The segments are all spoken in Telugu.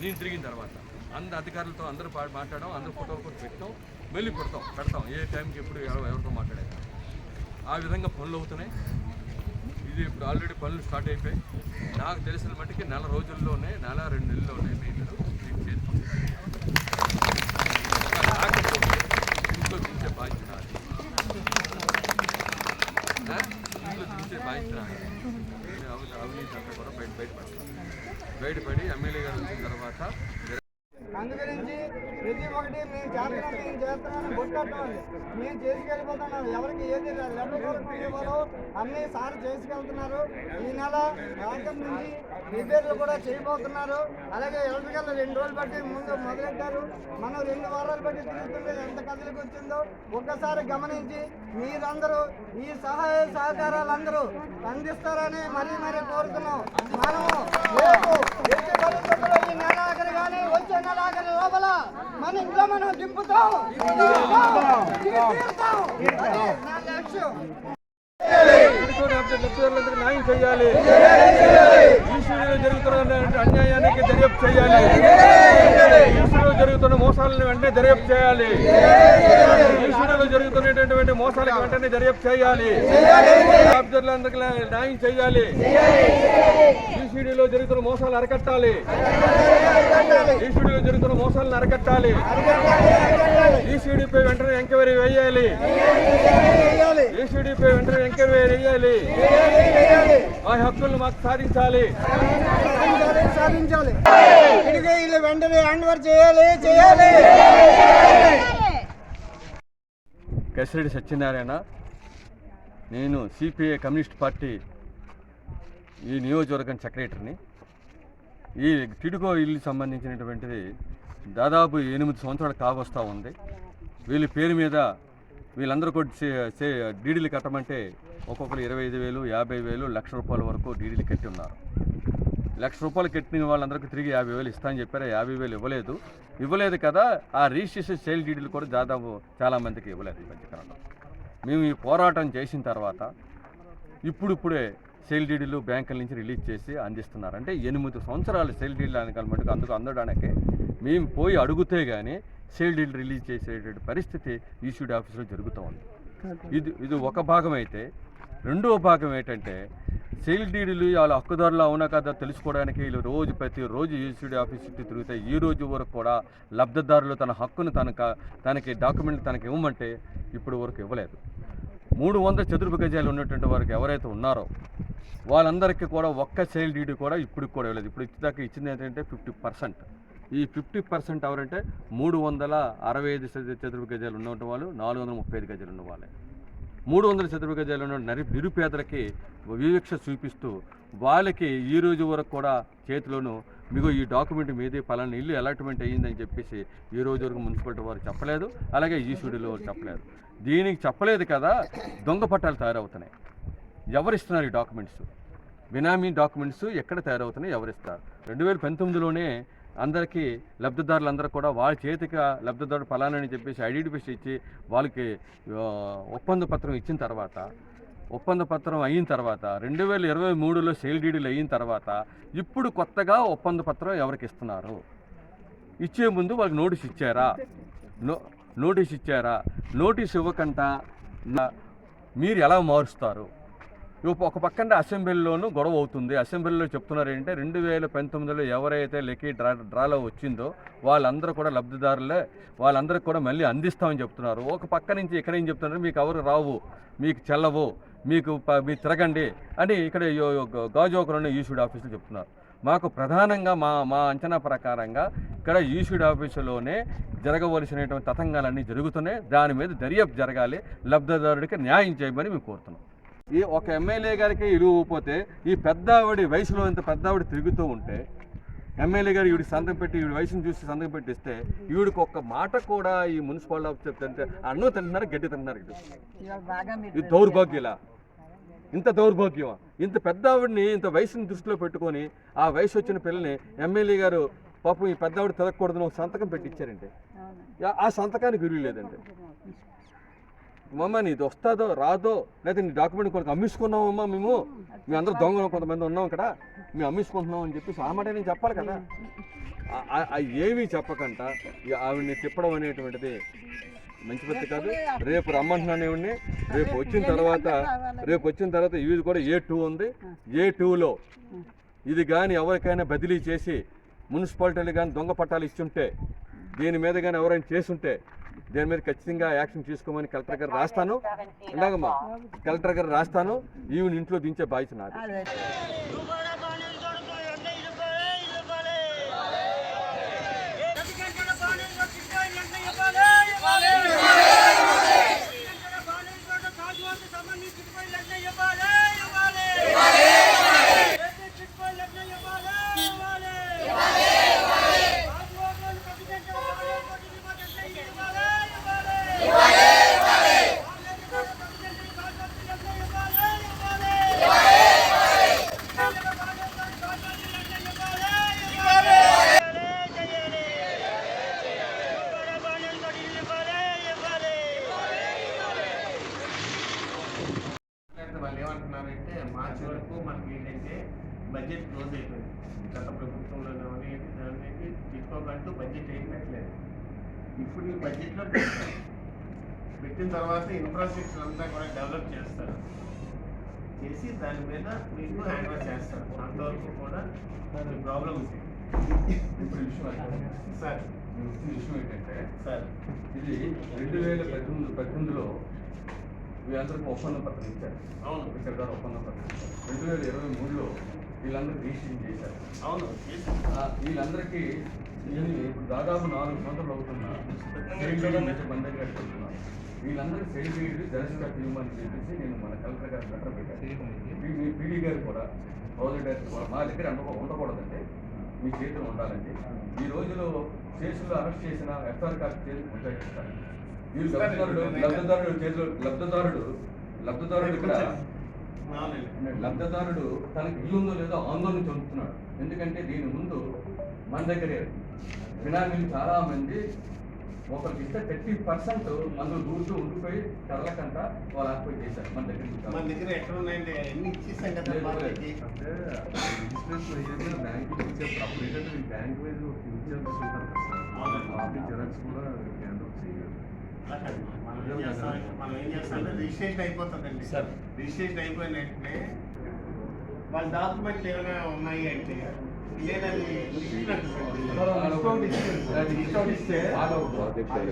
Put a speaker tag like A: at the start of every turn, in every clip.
A: నేను తిరిగిన తర్వాత అందరు అధికారులతో అందరూ పా- మాట్లాడడం అందరూ ఫోటోలు కూడా పెట్టాం వెళ్ళి పెడతాం పెడతాం. ఏ టైంకి ఎప్పుడు ఎవరితో మాట్లాడారు ఆ విధంగా పనులు అవుతున్నాయి. ఇది ఇప్పుడు ఆల్రెడీ పనులు స్టార్ట్ అయిపోయాయి. నాకు తెలిసిన మట్టుకి నెల రోజుల్లోనే నెల రెండు నెలల్లోనే మీరు చేస్తాం. ఇంట్లో చూసే బాధ్యత ఇంట్లో చూసే బాధ్యత అవినీతి అంతా కూడా బయట బయటపడతారు బయటపడి ఎమ్మెల్యే గారు వచ్చిన తర్వాత
B: అందు గురించి ప్రతి ఒక్కటి మేము చేస్తున్నాం మేము చేస్తున్నాం కొట్టేస్తామండి మేము చేసుకెళ్ళిపోతున్నాం. ఎవరికి ఏది లెటర్ అన్ని సార్ చేసుకెళ్తున్నారు. ఈ నెల ఆఖరి నుంచి రిపేర్లు కూడా చేయబోతున్నారు. అలాగే ఎలక్ట్రికల్ రెండు రోజులు బట్టి ముందు మొదలెట్టారు. మనం రెండు వారాలు బట్టి తిరుగుతుంటే ఎంత కదలికి వచ్చిందో ఒక్కసారి గమనించి మీరందరూ ఈ సహాయ సహకారాలందరూ అందిస్తారని మరీ మరీ కోరుతున్నాం. మనము రేపు ఈ నెల ఆఖరి కానీ వచ్చే నెల ఆఖరి లోపల మన ఇంట్లో మనం దింపుతాం.
A: న్యాయం చేయాలి ఈశ్వరులో జరుగుతున్న అన్యాయానికి దర్యాప్తు చేయాలి. ఈశ్వరులో మోసాలను వెంటనే దర్యాప్తు చేయాలి. ఈశ్వరులో జరుగుతున్నటువంటి మోసాలకు వెంటనే దర్యాప్తు చేయాలి. లబ్ధిదారులందరికీ న్యాయం చేయాలి. ఈసీడీలో జరుగుతున్న మోసాలు అరకట్టాలి. ఈసీడీలో జరుగుతున్న మోసాలను అరకట్టాలి. ఈసీడీపై వెంటనే ఎంక్వైరీ వేయాలి. ఈసీడీపై వెంటనే ఎంక్వైరీ వేయాలి. ఆ హక్కులను మాకు సాధించాలి.
B: సాధించాలి, ఇటుకే ఇల్లు వెంటనే హ్యాండ్ ఓవర్ చేయాలి చేయాలి.
A: కసిరెడ్డి సత్యనారాయణ నేను సిపిఐ కమ్యూనిస్ట్ పార్టీ ఈ నియోజకవర్గం సెక్రటరీని. ఈ టిడుకో ఇల్లు సంబంధించినటువంటిది దాదాపు ఎనిమిది సంవత్సరాలు కావస్తూ ఉంది. వీళ్ళ పేరు మీద వీళ్ళందరూ కూడా డీడీలు కట్టమంటే ఒక్కొక్కరు ఇరవై ఐదు వేలు యాభై వేలు లక్ష రూపాయల వరకు డీడీలు కట్టి ఉన్నారు. లక్ష రూపాయలు కట్టిన వాళ్ళందరికీ తిరిగి యాభై వేలు ఇస్తా అని చెప్పారు. యాభై వేలు ఇవ్వలేదు. ఇవ్వలేదు కదా ఆ రిజిస్ట్రేషన్ సేల్ డీడీలు కూడా దాదాపు చాలామందికి ఇవ్వలేదు ఈ మధ్యకాలంలో మేము ఈ పోరాటం చేసిన తర్వాత ఇప్పుడిప్పుడే సేల్ డీడీలు బ్యాంకుల నుంచి రిలీజ్ చేసి అందిస్తున్నారు. అంటే ఎనిమిది సంవత్సరాలు సేల్ డీడీలు మటుకు అందుకు అందడానికి మేము పోయి అడిగితే కానీ సేల్ డీల్ రిలీజ్ చేసేటువంటి పరిస్థితి ఈసీడీ ఆఫీసులో జరుగుతూ ఉంది ఇది ఇది ఒక భాగం అయితే రెండో భాగం ఏంటంటే సేల్ డీడీలు వాళ్ళ హక్కుదారులు అవునా కదా తెలుసుకోవడానికి వీళ్ళు రోజు ప్రతిరోజు ఈసీడీ ఆఫీస్ చుట్టూ తిరిగితే ఈ రోజు వరకు కూడా లబ్ధిదారులు తన హక్కును తనక తనకి డాక్యుమెంట్లు తనకి ఇవ్వమంటే ఇప్పుడు వరకు ఇవ్వలేదు. మూడు వందల చతురపు గజాలు ఉన్నటువంటి వారికి ఎవరైతే ఉన్నారో వాళ్ళందరికీ కూడా ఒక్క సేల్ డీడీ కూడా ఇప్పుడు కూడా ఇవ్వలేదు. ఇప్పుడు ఇచ్చేదాకా ఇచ్చింది ఏంటంటే ఫిఫ్టీ పర్సెంట్. ఈ ఫిఫ్టీ పర్సెంట్ ఎవరంటే మూడు వందల అరవై ఐదు చతురపు గజాలు ఉన్నటువంటి వాళ్ళు నాలుగు వందల ముప్పై ఐదు గజాలు ఉన్నవాళ్ళే. మూడు వందల చతురపు గజాలు ఉన్న నరి నిరుపేదలకి వివక్ష చూపిస్తూ వాళ్ళకి ఈ రోజు వరకు కూడా చేతిలోనూ మీకు ఈ డాక్యుమెంట్ మీదే పలానా ఇల్లు అలాట్మెంట్ అయ్యిందని చెప్పేసి ఈ రోజు వరకు మున్సిపాలిటీ వారు చెప్పలేదు అలాగే ఈసీడీలో వారు చెప్పలేదు. దీనికి చెప్పలేదు కదా దొంగ పట్టాలు తయారవుతున్నాయి. ఎవరిస్తున్నారు ఈ డాక్యుమెంట్స్? బినామీ డాక్యుమెంట్స్ ఎక్కడ తయారవుతున్నాయి? ఎవరిస్తారు? రెండు వేల పంతొమ్మిదిలోనే అందరికీ లబ్ధిదారులందరూ కూడా వాళ్ళ చేతికి లబ్ధిదారుడు ఫలానని చెప్పేసి ఐడెంటిఫికేషన్ ఇచ్చి వాళ్ళకి ఒప్పంద పత్రం ఇచ్చిన తర్వాత ఒప్పంద పత్రం అయిన తర్వాత రెండు వేల ఇరవై మూడులో సేల్ డీడీలు అయిన తర్వాత ఇప్పుడు కొత్తగా ఒప్పంద పత్రం ఎవరికి ఇస్తున్నారు? ఇచ్చే ముందు వాళ్ళకి నోటీస్ ఇచ్చారా? నో నోటీస్ ఇచ్చారా? నోటీస్ ఇవ్వకుండా మీరు ఎలా మారుస్తారు? ఒక పక్కన అసెంబ్లీలోనూ గొడవ అవుతుంది. అసెంబ్లీలో చెప్తున్నారు ఏంటంటే రెండు వేల పంతొమ్మిదిలో ఎవరైతే లెక్కీ డ్రా డ్రాలో వచ్చిందో వాళ్ళందరూ కూడా లబ్ధిదారులే వాళ్ళందరికీ కూడా మళ్ళీ అందిస్తామని చెప్తున్నారు. ఒక పక్క నుంచి ఇక్కడ ఏం చెప్తున్నారు? మీకు ఎవరు రావు మీకు చెల్లవు మీకు ప- మీరు తిరగండి అని ఇక్కడ యో- యో- ఈసీడీ ఆఫీసులు చెప్తున్నారు. మాకు ప్రధానంగా మా మా అంచనా ప్రకారంగా ఇక్కడ ఈసీడీ ఆఫీసులోనే జరగవలసినటువంటి తతంగాలన్నీ జరుగుతున్నాయి. దాని మీద దర్యాప్తు జరగాలి. లబ్ధిదారుడికి న్యాయం చేయమని మేము కోరుతున్నాం. ఈ ఒక ఎమ్మెల్యే గారికి ఇరువు పోతే ఈ పెద్దావిడి వయసులో ఇంత పెద్దావిడ తిరుగుతూ ఉంటే ఎమ్మెల్యే గారు ఈవిడి సంతకం పెట్టి ఈవిడ వయసును చూసి సంతకం పెట్టిస్తే ఈవిడికి ఒక్క మాట కూడా ఈ మున్సిపాలిటీ ఆఫీస్ చెప్తే అన్నం తింటున్నారు గడ్డి తింటున్నారు ఇది దౌర్భాగ్యులా? ఇంత దౌర్భాగ్యం ఇంత పెద్ద ఆవిడని ఇంత వయసుని దృష్టిలో పెట్టుకొని ఆ వయసు వచ్చిన పిల్లని ఎమ్మెల్యే గారు పాపం ఈ పెద్ద ఆవిడ తిరగకూడదని ఒక సంతకం పెట్టి ఇచ్చారండి యా- ఆ సంతకానికి విలువ లేదండి. మమ్మ నీది వస్తుందో రాదో? లేదా నీ డాక్యుమెంట్ కొంత అమ్మించుకున్నామమ్మా మేము? మేము అందరూ దొంగలు కొంతమంది ఉన్నాం ఇక్కడ. మేము అమ్మించుకుంటున్నాం అని చెప్పేసి ఆ మాట నేను చెప్పాలి కదా. అవి ఏమీ చెప్పకుండా ఆవిడ్ని తిప్పడం అనేటువంటిది మంచి పద్ధతి కాదు. రేపు రమ్మంటున్నాను ఇవన్నీ రేపు వచ్చిన తర్వాత రేపు వచ్చిన తర్వాత ఇవి కూడా ఏ టూ ఉంది? ఏ టూలో? ఇది కానీ ఎవరికైనా బదిలీ చేసి మున్సిపాలిటీలు కానీ దొంగ పట్టాలు ఇస్తుంటే దీని మీద కానీ ఎవరైనా చేసుంటే దీని మీద ఖచ్చితంగా యాక్షన్ తీసుకోమని కలెక్టర్ గారు రాస్తాను ఇందాకమ్మా కలెక్టర్ గారు రాస్తాను ఈవిని ఇంట్లో దించే బాధ్యత నాది
C: అంటే క్లోజ్ అయిపోయింది. గత ప్రభుత్వంలో అనేది దాన్ని తీసుకోకంటూ బడ్జెట్ ఏం పెట్టలేదు ఇప్పుడు ఈ బడ్జెట్లో. పెట్టిన తర్వాత ఇన్ఫ్రాస్ట్రక్చర్ అంతా కూడా డెవలప్ చేస్తారు. చేసి దాని మీద మీకు హ్యాండ్ ఓవర్ చేస్తారు. అంతవరకు కూడా మీ ప్రాబ్లమ్స్
A: ఇప్పుడు విషయం
C: సార్.
A: విషయం ఏంటంటే
C: సార్.
A: ఇది రెండు వేల పద్దెనిమిది పద్దెనిమిదిలో వీళ్ళందరికీ ఒప్పంద పత్రం ఇచ్చారు.
C: అవును.
A: ఇక్కడ గారు ఒప్పంద పత్రం ఇచ్చారు. రెండు వేల ఇరవై మూడులో వీళ్ళందరూ రిజిస్ట్రేషన్ చేశారు.
C: అవును
A: వీళ్ళందరికీ ఇప్పుడు దాదాపు నాలుగు సంవత్సరాలు అవుతున్నా సైడ్ నుంచి మన దగ్గర పెడుతున్నాను వీళ్ళందరికీ సైడ్ గైడ్ జరస్గా తీయమని చెప్పేసి నేను మన కలెక్టర్ గారు లెటర్ పెట్టాను మీ- పీడీ గారు కూడా ప్రాజెక్ట్ డైరెక్టర్ కూడా మా దగ్గర ఉండకూ ఉండకూడదండి. మీ చేతిలో ఉండాలండి. ఈ రోజులో కేసులో అరెస్ట్ చేసిన ఎఫ్ఐఆర్ కాపీ చేసి ముద్రించారు ఈ లబ్ధిదారుడు లబ్ధిదారుడు చేతిలో లబ్ధిదారుడు లబ్ధిదారుడు ఇక్కడ లబ్ధిదారుడు తనకి ఇల్లు ఉందో లేదో ఆందోళన చెందుతున్నాడు ఎందుకంటే దీని ముందు మన దగ్గరే బినామీలు చాలా మంది ఒకరికి ఇస్తే థర్టీ పర్సెంట్ మందులు దూరుతూ ఉండిపోయి కదలకంట వాళ్ళు ఆక్యుపై చేశారు మన దగ్గర
C: మన. దగ్గర ఎక్కడ ఉన్నాయండి ఇచ్చేసాం కదా.
D: అంటే బ్యాంక్ ఇచ్చేప్పుడు అప్పుడు ఏంటంటే బ్యాంక్ వైజ్ ఒక ఇన్ఛార్జెస్ ఉంటారు కదా సార్
C: అవునండి.
D: కాపీ జిరాక్స్ కూడా హ్యాండ్ ఓవర్ చేయాలి
C: అలా కాదు. మనం ఏం చేస్తాం మనం ఏం చేస్తామంటే రిజిస్ట్రేషన్ అయిపోతుందండి
D: సార్.
C: రిజిస్ట్రేషన్ అయిపోయిన వెంటనే వాళ్ళ డాక్యుమెంట్లు ఏమైనా ఉన్నాయి అంటే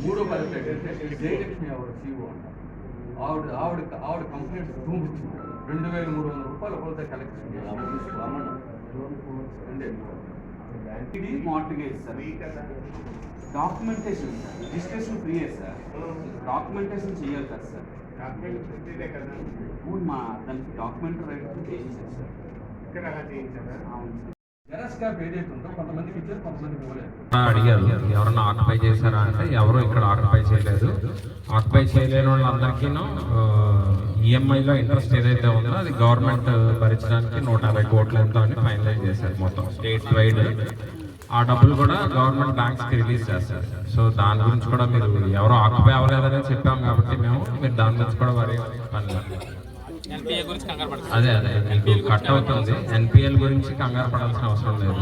A: మూడో ఆవిడ. ఆవిడ ఆవిడ కంప్లైంట్ చూపించింది రెండు వేల మూడు వందల రూపాయలు ఒకరితో కలెక్షన్
E: ఇది mortgage sir documentation sir registration ఫ్రీయే సార్ డాక్యుమెంటేషన్ చేయాలి కదా సార్ అవును మా దానికి డాక్యుమెంట్ రైట్ చేయించారు సార్
C: ఇక్కడ అలా చేయించారా?
E: అవును
F: అడిగారు. ఎవరన్నా ఆక్యుపై చేశారా అంటే ఎవరు ఇక్కడ ఆక్యుపై చేయలేదు. ఆక్యుపై చేయలేని వాళ్ళందరికీ ఈఎంఐలో ఇంట్రెస్ట్ ఏదైతే ఉందో అది గవర్నమెంట్ భరించడానికి నూట యాభై కోట్లు ఎంతో అని ఫైనలైజ్ చేశారు మొత్తం. స్టేట్ వైడ్ ఆ డబ్బులు కూడా గవర్నమెంట్ బ్యాంక్స్కి రిలీజ్ చేస్తారు. సో దాని గురించి కూడా మీరు ఎవరు ఆక్యుపై అవ్వలేదని చెప్పాం కాబట్టి మేము మీరు దాని గురించి కూడా వరి. అదే అదే మీకు కట్ అవుతుంది. ఎన్పిఎల్ గురించి కంగారు పడాల్సిన అవసరం లేదు.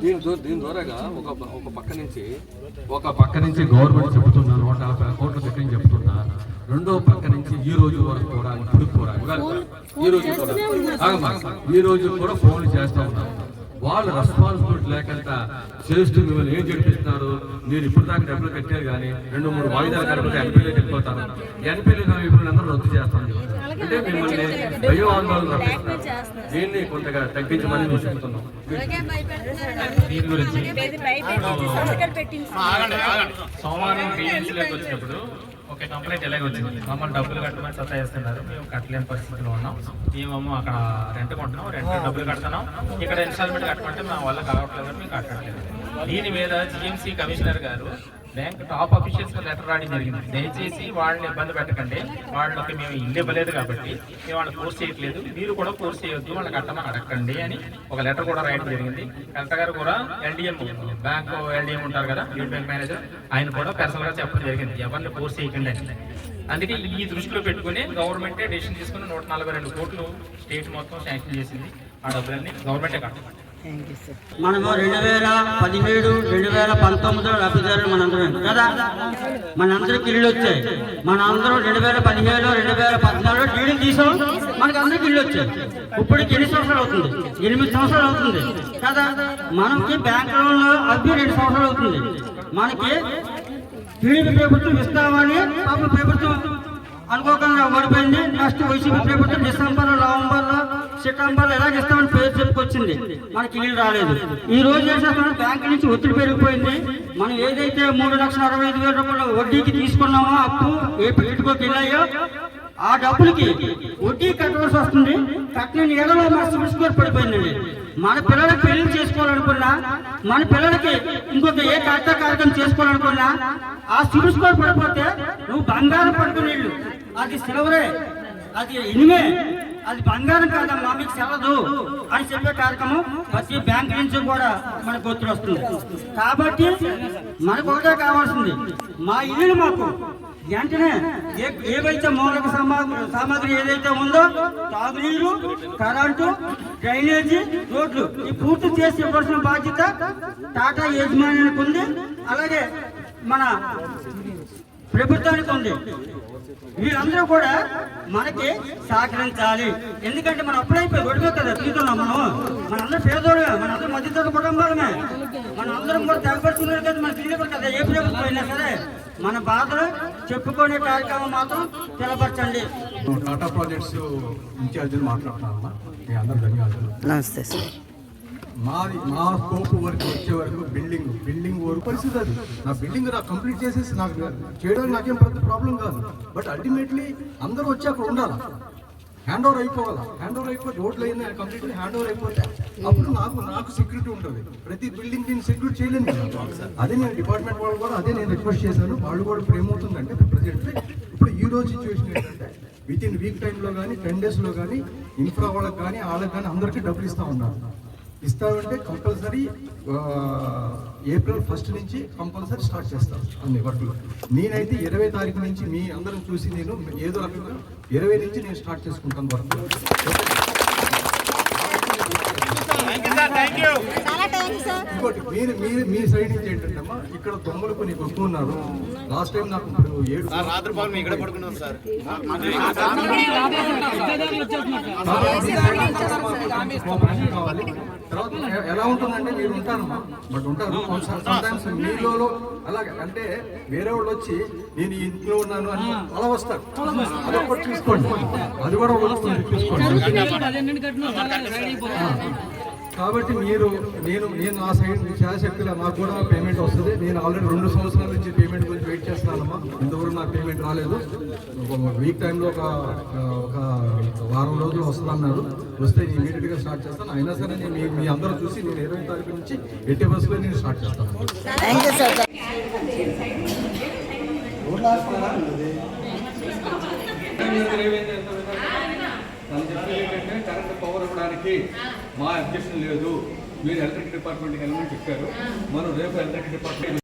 A: దీని ద్వా- దీని ద్వారాగా ఒక ఒక పక్క నుంచి
F: ఒక పక్క నుంచి గవర్నమెంట్ చెబుతున్నా నూట నలభై కోట్ల సెకండ్ చెప్తున్నా రెండో పక్క నుంచి ఈ రోజు వరకు కూడా ఇప్పుడు కూడా. ఈ రోజు కూడా. ఈ రోజు కూడా ఫోన్లు చేస్తా ఉన్నారు. వాళ్ళు రెస్పాన్సిబిలిటీ లేకుండా చేస్తూ మిమ్మల్ని ఏం చేపిస్తున్నారు మీరు ఇప్పుడు దాకా డబ్బులు కట్టారు కానీ రెండు మూడు వాయిదాలు కడిపోతే ఎంపీలకు వెళ్ళిపోతారు. ఎంపీలు మిమ్మల్ని అందరూ రద్దు చేస్తాం అంటే మిమ్మల్ని భయం ఆందోళన దీన్ని కొంతగా తగ్గించమని మేము చెప్తున్నాం. దీని గురించి
G: సోమవారం వచ్చినప్పుడు ఓకే కంప్లైంట్ ఇలాగే వచ్చింది? మమ్మల్ని డబ్బులు కట్టమని సత్తా చేస్తున్నారు. మేము కట్టలేని పరిస్థితిలో ఉన్నాం. మేమేమో అక్కడ రెంట్ కొంటున్నాం రెంట్ డబ్బులు కడుతున్నాం. ఇక్కడ ఇన్స్టాల్మెంట్ కట్టమంటే మా వల్ల కావట్లేదు మేము కట్టట్లేదు. దీని మీద జిఎంసీ కమిషనర్ గారు బ్యాంక్ టాప్ అఫీషియల్స్ లెటర్ రాయడం జరిగింది. దయచేసి వాళ్ళని ఇబ్బంది పెట్టకండి. వాళ్ళకి మేము ఇల్లు ఇవ్వలేదు కాబట్టి మేము వాళ్ళని ఫోర్స్ చేయట్లేదు. మీరు కూడా ఫోర్స్ చేయొద్దు. వాళ్ళకి అట్టమని అడగండి అని ఒక లెటర్ కూడా రాయడం జరిగింది. కలెక్టర్ గారు కూడా ఎల్డిఎం బ్యాంక్ ఎల్డిఎం ఉంటారు కదా యూనిట్ బ్యాంక్ మేనేజర్ ఆయన కూడా పర్సనల్గా చెప్పడం జరిగింది. ఎవరిని ఫోర్స్ చేయకండి అని. అందుకే ఈ దృష్టిలో పెట్టుకుని గవర్నమెంటే డెసిషన్ తీసుకుని నూట నలభై రెండు కోట్లు స్టేట్ మొత్తం శాంక్షన్ చేసింది. ఆ డబ్బులన్నీ గవర్నమెంటే కట్టాలి
H: మనము రెండు వేల పదిహేడు రెండు వేల పంతొమ్మిదిలో లబ్ధిదారులు మనందరం. కదా? మనందరూ ఇల్లు వచ్చాయి. మనందరం రెండు వేల పదిహేడు రెండు వేల పద్నాలుగులో టీడీ తీసాం. మనకి అందరికి ఇల్లు వచ్చాయి. ఇప్పటికి ఎన్ని సంవత్సరాలు అవుతుంది? ఎనిమిది సంవత్సరాలు అవుతుంది. కదా? మనకి బ్యాంక్ లోన్లో అవి రెండు సంవత్సరాలు అవుతుంది. మనకి టీడీపీ ప్రభుత్వం ఇస్తామని పాపం ప్రభుత్వం అనుకోకుండా ఓడిపోయింది. నెక్స్ట్ వైసీపీ ప్రభుత్వం డిసెంబర్ నవంబర్లో లో సెప్టెంబర్ ఎలాగ ఇస్తామని పేరు చెప్పుకొచ్చింది. మనకి ఇల్లు రాలేదు. ఈ రోజు ఏం చేస్తున్నాం? బ్యాంక్ నుంచి ఒత్తిడి పెరిగిపోయింది. మనం ఏదైతే మూడు లక్షల అరవై ఐదు వేల రూపాయలు వడ్డీకి తీసుకున్నామో అప్పు ఏ పెట్టుకోకి వెళ్ళాయో ఆ డబ్బులకి వడ్డీ కట్టవలసి వస్తుంది. కట్టిన ఏడలో మన సిబిల్ స్కోర్ పడిపోయిందండి. మన పిల్లలకి పెళ్ళి చేసుకోవాలనుకున్నా మన పిల్లలకి ఇంకొక ఏ కర్త కార్యక్రమం చేసుకోవాలనుకున్నా ఆ సిబిల్ స్కోర్ పడిపోతే నువ్వు బంగారం పడుకుని అది సిలవరే. అది ఇనిమే అది బంగారం కాదమ్మా మీకు సెలదు అని చెప్పే కార్యక్రమం ప్రతి బ్యాంక్ నుంచి కూడా మనకు ఒత్తిడి వస్తుంది. కాబట్టి మనకు ఒకటే కావాల్సింది మా ఇల్లు మాకు. వెంటనే ఏ- ఏవైతే మౌలిక సమా- సామాగ్రి ఏదైతే ఉందో తాగునీరు కరెంటు డ్రైనేజీ రోడ్లు ఈ పూర్తి చేసి ఇవ్వాల్సిన బాధ్యత టాటా యజమానికి ఉంది. అలాగే మన ప్రభుత్వానికి ఉంది. వీళ్ళందరూ కూడా మనకి సహకరించాలి. ఎందుకంటే మనం అప్పుడైపోయి ఒడిగా కదా తీస్తున్నాం మనం. మనందరం పేదోళ్ళమే మనందరం మధ్యతర కుటుంబాలమే. మనందరం కూడా తెగపడుతున్నారు కదా మన పిల్లలు కదా ఏ ప్రభుత్వం అయినా సరే. మన బాధలు చెప్పుకునే కార్యక్రమం మాత్రం తెలపరచండి.
I: టాటా ప్రాజెక్ట్స్ ఇన్ఛార్జిని మాట్లాడుతున్నామా మీ అందరు ధన్యవాదాలు.
H: నమస్తే సార్.
I: మాది మా స్కోప్ వరకు వచ్చే వరకు బిల్డింగ్ బిల్డింగ్ వరకు పరిస్థితి అది. నా బిల్డింగ్ నాకు కంప్లీట్ చేసేసి నాకు చేయడానికి నాకేం పెద్ద ప్రాబ్లం కాదు. బట్ అల్టిమేట్లీ అందరూ వచ్చి అక్కడ ఉండాలి? హ్యాండ్ ఓవర్ అయిపోవాలి? హ్యాండ్ ఓవర్ అయిపోతే రోడ్లు అయింది కంప్లీట్లీ హ్యాండ్ ఓవర్ అయిపోతే అప్పుడు నాకు నాకు సెక్యూరిటీ ఉంటుంది. ప్రతి బిల్డింగ్ నేను సెక్యూరిటీ చేయలేను అదే నేను డిపార్ట్మెంట్ వాళ్ళు కూడా అదే నేను రిక్వెస్ట్ చేశాను. వాళ్ళు కూడా ఇప్పుడు ఏమవుతుందంటే ప్రజెంట్ ఇప్పుడు ఈ రోజు సిచ్యువేషన్ ఏంటంటే విత్ ఇన్ వీక్ టైంలో కానీ టెన్ డేస్లో కానీ ఇన్ఫ్రా వాళ్ళకి కానీ వాళ్ళకి కానీ అందరికీ డబ్బులు ఇస్తూ ఉన్నారు. ఇస్తామంటే కంపల్సరీ ఏప్రిల్ ఫస్ట్ నుంచి కంపల్సరీ స్టార్ట్ చేస్తాం అన్ని వర్క్లు. నేనైతే ఇరవై తారీఖు నుంచి మీ అందరం చూసి నేను ఏదో రకంగా ఇరవై నుంచి నేను స్టార్ట్ చేసుకుంటాను వర్క్ ఇంకోటి మీరు మీరు మీ సైడ్ నుంచి ఏంటంటే అమ్మా ఇక్కడ దొంగలు కొన్ని ఎక్కువ ఉన్నారు. లాస్ట్ టైం నాకు ఇప్పుడు ఏడు రాత్రి పౌర్ణమి ఇక్కడ పడుకున్నాం సార్. కావాలి తర్వాత ఎలా ఉంటుందంటే మీరు ఉంటారమ్మా. బట్ ఉంటారు. సమ్టైమ్స్ మీలో అలాగే అంటే వేరే వాళ్ళు వచ్చి నేను ఇంట్లో ఉన్నాను అని అలా వస్తారు. అది ఒకటి చూసుకోండి. అది కూడా చూసుకోండి. కాబట్టి మీరు నేను నేను ఆ సైడ్ శాశక్తిలో నాకు కూడా పేమెంట్ వస్తుంది. నేను ఆల్రెడీ రెండు సంవత్సరాల నుంచి పేమెంట్ గురించి వెయిట్ చేస్తున్నానమ్మా. ఇంతవరకు నాకు పేమెంట్ రాలేదు. ఒక వీక్ టైంలో ఒక ఒక వారం రోజులు వస్తుందన్నారు. వస్తే నేను ఇమీడియట్గా స్టార్ట్ చేస్తాను. అయినా సరే నేను మీ- మీ అందరూ చూసి నేను ఇరవై తారీఖు నుంచి ఎట్టి బస్సులో నేను స్టార్ట్ చేస్తాను.
A: తను కరెంట్ పవర్ ఇవ్వడానికి మా అబ్జెక్షన్ లేదు. మీరు ఎలక్ట్రిక్ డిపార్ట్మెంట్కి వెళ్ళమని చెప్పారు. మనం రేపు ఎలక్ట్రిక్ డిపార్ట్మెంట్